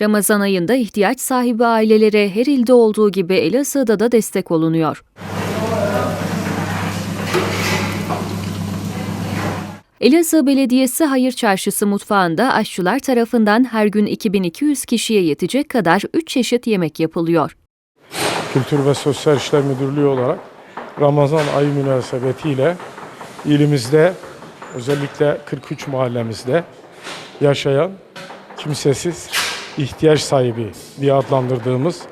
Ramazan ayında ihtiyaç sahibi ailelere her ilde olduğu gibi Elazığ'da da destek olunuyor. Elazığ Belediyesi Hayır Çarşısı mutfağında aşçılar tarafından her gün 2200 kişiye yetecek kadar 3 çeşit yemek yapılıyor. Kültür ve Sosyal İşler Müdürlüğü olarak Ramazan ayı münasebetiyle ilimizde özellikle 43 mahallemizde yaşayan kimsesiz ihtiyaç sahibi diye adlandırdığımız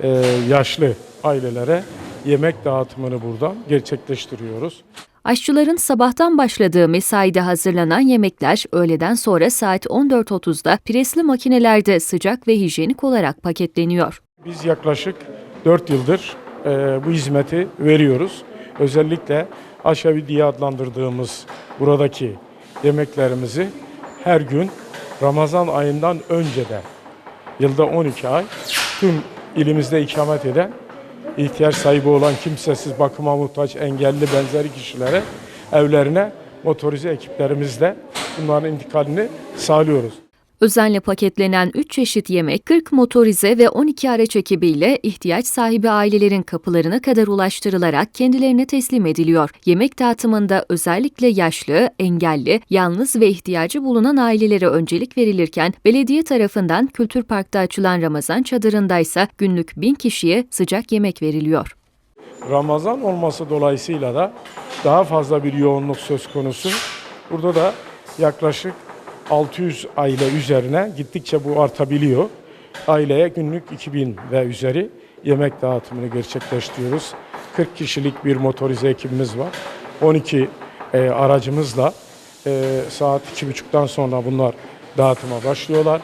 e, yaşlı ailelere yemek dağıtımını buradan gerçekleştiriyoruz. Aşçıların sabahtan başladığı mesaide hazırlanan yemekler öğleden sonra saat 14.30'da presli makinelerde sıcak ve hijyenik olarak paketleniyor. Biz yaklaşık 4 yıldır e, bu hizmeti veriyoruz. Özellikle aşevi diye adlandırdığımız buradaki yemeklerimizi her gün Ramazan ayından önce de yılda 12 ay tüm ilimizde ikamet eden ihtiyaç sahibi olan kimsesiz bakıma muhtaç engelli benzeri kişilere evlerine motorize ekiplerimizle bunların intikalini sağlıyoruz. Özenle paketlenen 3 çeşit yemek 40 motorize ve 12 araç ekibiyle ihtiyaç sahibi ailelerin kapılarına kadar ulaştırılarak kendilerine teslim ediliyor. Yemek dağıtımında özellikle yaşlı, engelli, yalnız ve ihtiyacı bulunan ailelere öncelik verilirken belediye tarafından Kültür Park'ta açılan Ramazan çadırındaysa günlük 1000 kişiye sıcak yemek veriliyor. Ramazan olması dolayısıyla da daha fazla bir yoğunluk söz konusu. Burada da yaklaşık 600 aile üzerine gittikçe bu artabiliyor. Aileye günlük 2000 ve üzeri yemek dağıtımını gerçekleştiriyoruz. 40 kişilik bir motorize ekibimiz var. 12 e, aracımızla e, saat 2.30'dan sonra bunlar dağıtıma başlıyorlar.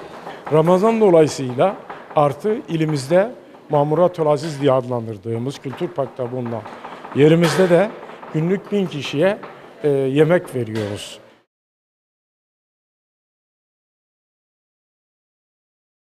Ramazan dolayısıyla artı ilimizde Mamuratül Aziz diye adlandırdığımız Kültür Park'ta bulunan yerimizde de günlük bin kişiye e, yemek veriyoruz.